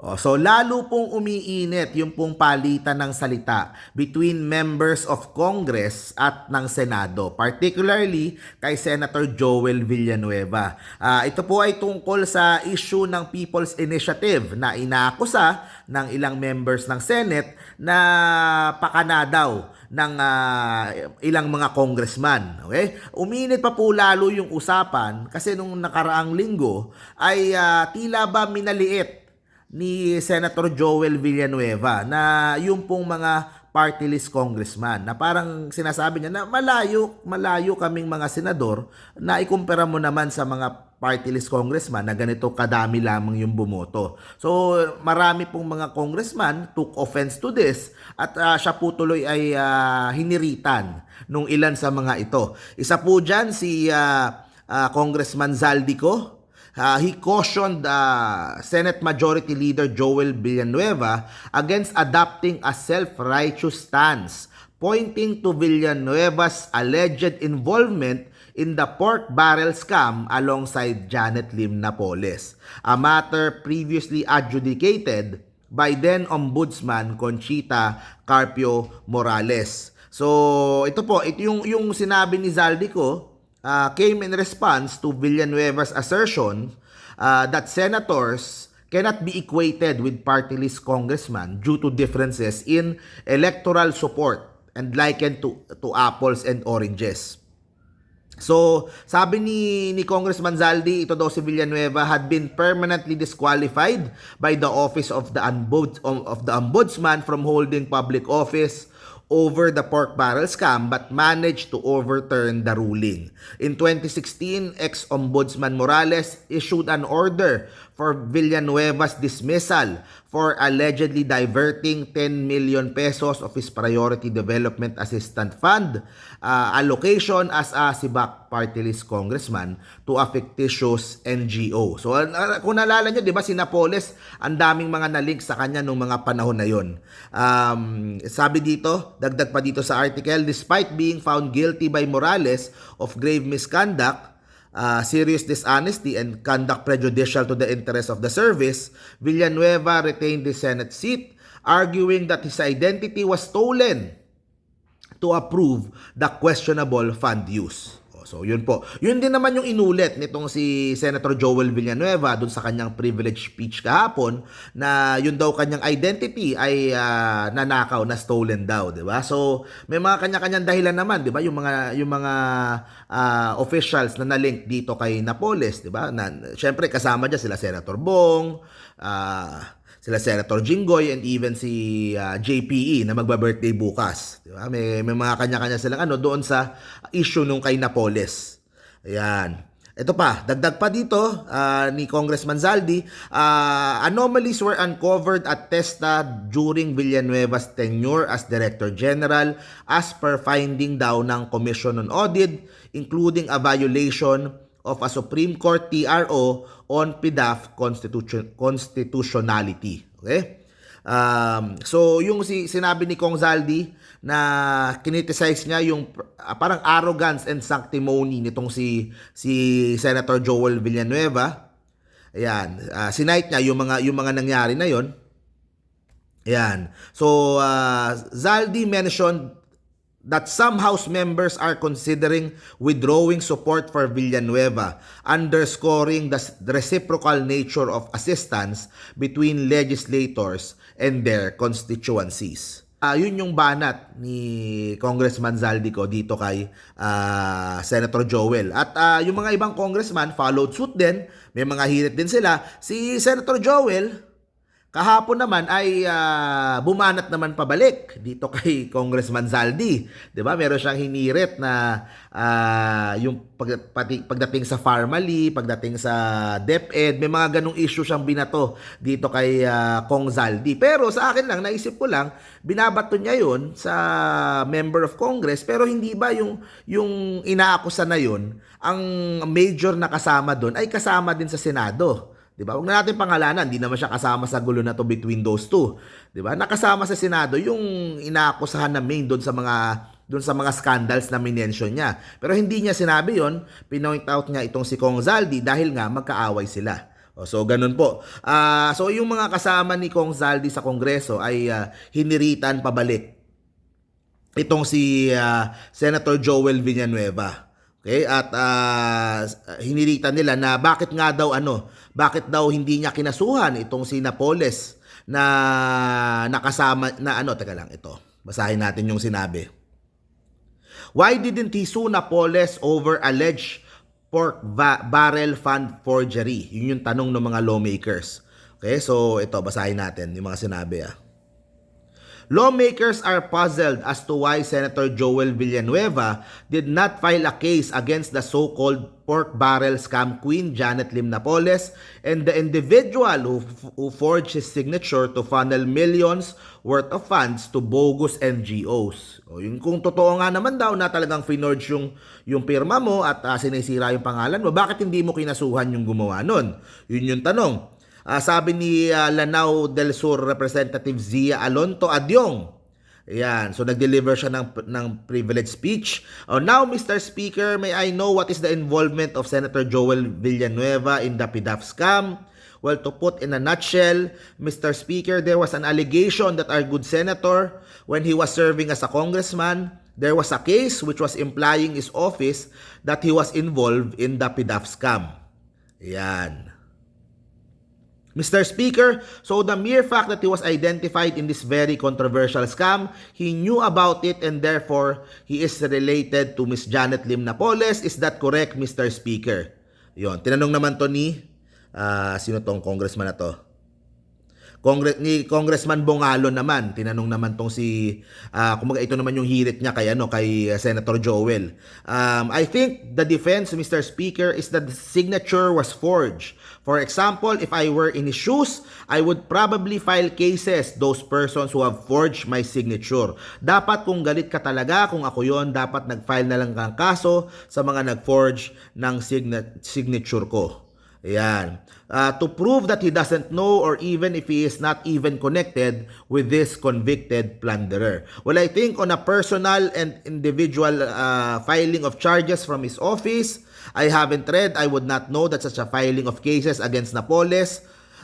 Oh, so lalo pong umiinit yung pong palitan ng salita between members of Congress at ng Senado, particularly kay Senator Joel Villanueva. Ah, ito po ay tungkol sa issue ng People's Initiative na inaakusa ng ilang members ng Senate na pakana daw ng ah, ilang mga congressman. Okay? Uminit pa po lalo yung usapan kasi nung nakaraang linggo ay ah, tila ba minaliit ni Senator Joel Villanueva na yung pong mga party list congressman na parang sinasabi niya na malayo, malayo kaming mga senador na ikumpara mo naman sa mga party list congressman na ganito kadami lamang yung bumoto. So marami pong mga congressman took offense to this at ah, siya po tuloy ay ah, hiniritan nung ilan sa mga ito. Isa po dyan si ah, ah, Congressman Zaldico Uh, he cautioned uh, Senate Majority Leader Joel Villanueva against adopting a self-righteous stance, pointing to Villanueva's alleged involvement in the pork barrel scam alongside Janet Lim Napoles, a matter previously adjudicated by then Ombudsman Conchita Carpio Morales. So, ito po, ito yung, yung sinabi ni Zaldico, uh, came in response to Villanueva's assertion uh, that senators cannot be equated with party list congressmen due to differences in electoral support and likened to, to apples and oranges. So, sabi ni, ni Congressman Zaldi, ito daw si Villanueva had been permanently disqualified by the office of the, Ombud, of the Ombudsman from holding public office over the pork barrel scam but managed to overturn the ruling. In 2016, ex-Ombudsman Morales issued an order for Villanueva's dismissal for allegedly diverting 10 million pesos of his Priority Development Assistance Fund uh, allocation as a Sibak party list congressman to a fictitious NGO. So uh, kung naalala nyo, di ba si Napoles, ang daming mga nalink sa kanya nung mga panahon na yon. Um, sabi dito, dagdag pa dito sa article, despite being found guilty by Morales of grave misconduct, uh, serious dishonesty and conduct prejudicial to the interest of the service, Villanueva retained the Senate seat, arguing that his identity was stolen to approve the questionable fund use. So, yun po. Yun din naman yung inulit nitong si Senator Joel Villanueva dun sa kanyang privilege speech kahapon na yun daw kanyang identity ay ah, nanakaw, na stolen daw, 'di ba? So, may mga kanya-kanyang dahilan naman, 'di ba? Yung mga yung mga ah, officials na na-link dito kay Napoles, 'di ba? Na syempre kasama diyan sila Senator Bong, ah sila Senator Jinggoy and even si ah, JPE na magba-birthday bukas. Di ba? May, may mga kanya-kanya silang ano doon sa issue nung kay Napoles. Ayan. Ito pa, dagdag pa dito ah, ni Congressman Zaldi, ah, anomalies were uncovered at TESTA during Villanueva's tenure as Director General as per finding daw ng Commission on Audit, including a violation of a Supreme Court TRO on PDAF constitution, constitutionality. Okay? Um, so, yung si, sinabi ni Kong Zaldi na kiniticize niya yung ah, parang arrogance and sanctimony nitong si si Senator Joel Villanueva. Ayan, uh, sinight niya yung mga yung mga nangyari na yon. Ayan. So, uh, Zaldi mentioned that some House members are considering withdrawing support for Villanueva, underscoring the reciprocal nature of assistance between legislators and their constituencies. Ah, yun yung banat ni Congressman Zaldico dito kay ah, Senator Joel. At ah, yung mga ibang congressman followed suit din. May mga hirit din sila. Si Senator Joel, Kahapon naman ay ah, bumanat naman pabalik dito kay Congressman Zaldi. 'Di ba? Meron siyang hinirit na ah, yung pag, pati, pagdating sa Farmally, pagdating sa DepEd, may mga ganong issue siyang binato dito kay ah, Kong Zaldi. Pero sa akin lang, naisip ko lang, binabato niya 'yon sa member of Congress pero hindi ba yung yung inaakusa na 'yon, ang major na kasama doon ay kasama din sa Senado. 'Di ba? Huwag na natin pangalanan, hindi naman siya kasama sa gulo na to between those two. 'Di ba? Nakasama sa Senado yung inaakusahan na main doon sa mga doon sa mga scandals na minention niya. Pero hindi niya sinabi 'yon, pinoint out niya itong si Kong Zaldi dahil nga magkaaway sila. O, So, ganun po. Ah, so, yung mga kasama ni Kong Zaldi sa Kongreso ay ah, hiniritan pabalik itong si ah, Senator Joel Villanueva. Okay? At ah, hiniritan nila na bakit nga daw ano, bakit daw hindi niya kinasuhan itong si Napoles na nakasama na ano, teka lang ito. Basahin natin yung sinabi. Why didn't he sue Napoles over alleged pork va- barrel fund forgery? Yun yung tanong ng mga lawmakers. Okay, so ito, basahin natin yung mga sinabi ah. Lawmakers are puzzled as to why Senator Joel Villanueva did not file a case against the so-called pork barrel scam queen Janet Lim Napoles and the individual who, who forged his signature to funnel millions worth of funds to bogus NGOs. O yung kung totoo nga naman daw na talagang finorge yung, yung pirma mo at uh, sinisira yung pangalan mo, bakit hindi mo kinasuhan yung gumawa nun? Yun yung tanong. Ah, sabi ni ah, Lanao del Sur Representative Zia Alonto Adyong. Ayan, so nag-deliver siya ng, ng privilege speech. Oh, now, Mr. Speaker, may I know what is the involvement of Senator Joel Villanueva in the PDAF scam? Well, to put in a nutshell, Mr. Speaker, there was an allegation that our good senator, when he was serving as a congressman, there was a case which was implying his office that he was involved in the PDAF scam. Ayan. Mr. Speaker, so the mere fact that he was identified in this very controversial scam, he knew about it and therefore he is related to Miss Janet Lim Napoles. Is that correct, Mr. Speaker? Yon, tinanong naman to ni ah, sino tong congressman na to? Congress ni Congressman Bongalo naman tinanong naman tong si ah kumaga ito naman yung hirit niya kay ano kay uh, Senator Joel. Um, I think the defense Mr. Speaker is that the signature was forged. For example, if I were in his shoes, I would probably file cases those persons who have forged my signature. Dapat kung galit ka talaga, kung ako yon, dapat nag-file na lang kang kaso sa mga nag-forge ng signa- signature ko. Ayan. Uh, to prove that he doesn't know or even if he is not even connected with this convicted plunderer. Well, I think on a personal and individual uh, filing of charges from his office, I haven't read, I would not know that such a filing of cases against Napoles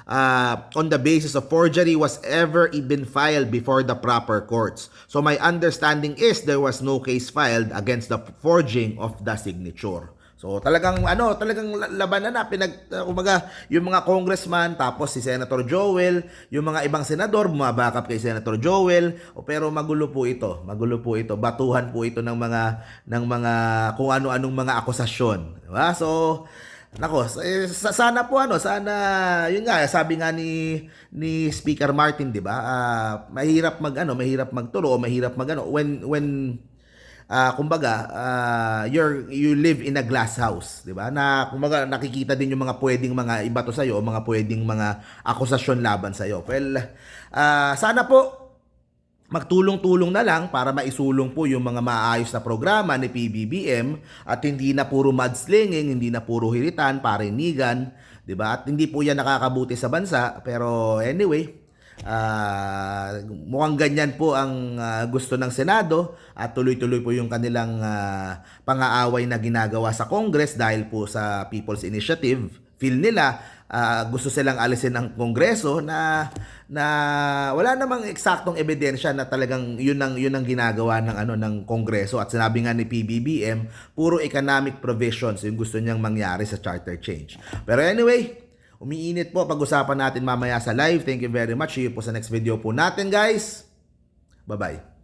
uh, on the basis of forgery was ever been filed before the proper courts. So my understanding is there was no case filed against the forging of the signature. So talagang ano, talagang labanan na pinag uh, kumbaga yung mga congressman tapos si Senator Joel, yung mga ibang senador bumabackup kay Senator Joel, o pero magulo po ito, magulo po ito, batuhan po ito ng mga ng mga kung ano-anong mga akusasyon, di ba? So Nako, eh, sa- sana po ano, sana yun nga sabi nga ni ni Speaker Martin, 'di ba? Ah, mahirap mag ano, mahirap magturo mahirap magano when when ah kumbaga, ah, you're you live in a glass house, 'di ba? Na kumbaga nakikita din yung mga pwedeng mga ibato sa iyo mga pwedeng mga akusasyon laban sa iyo. Well, ah, sana po magtulong-tulong na lang para maisulong po yung mga maayos na programa ni PBBM at hindi na puro mudslinging, hindi na puro hiritan, parinigan, 'di ba? At hindi po 'yan nakakabuti sa bansa, pero anyway, ah mukhang ganyan po ang ah, gusto ng Senado at tuloy-tuloy po yung kanilang ah, pang-aaway na ginagawa sa Congress dahil po sa People's Initiative. Feel nila ah, gusto silang alisin ng Kongreso na na wala namang eksaktong ebidensya na talagang yun ang yun ang ginagawa ng ano ng Kongreso at sinabi nga ni PBBM puro economic provisions yung gusto niyang mangyari sa charter change. Pero anyway, umiinit po pag-usapan natin mamaya sa live. Thank you very much. See you po sa next video po natin guys. Bye-bye.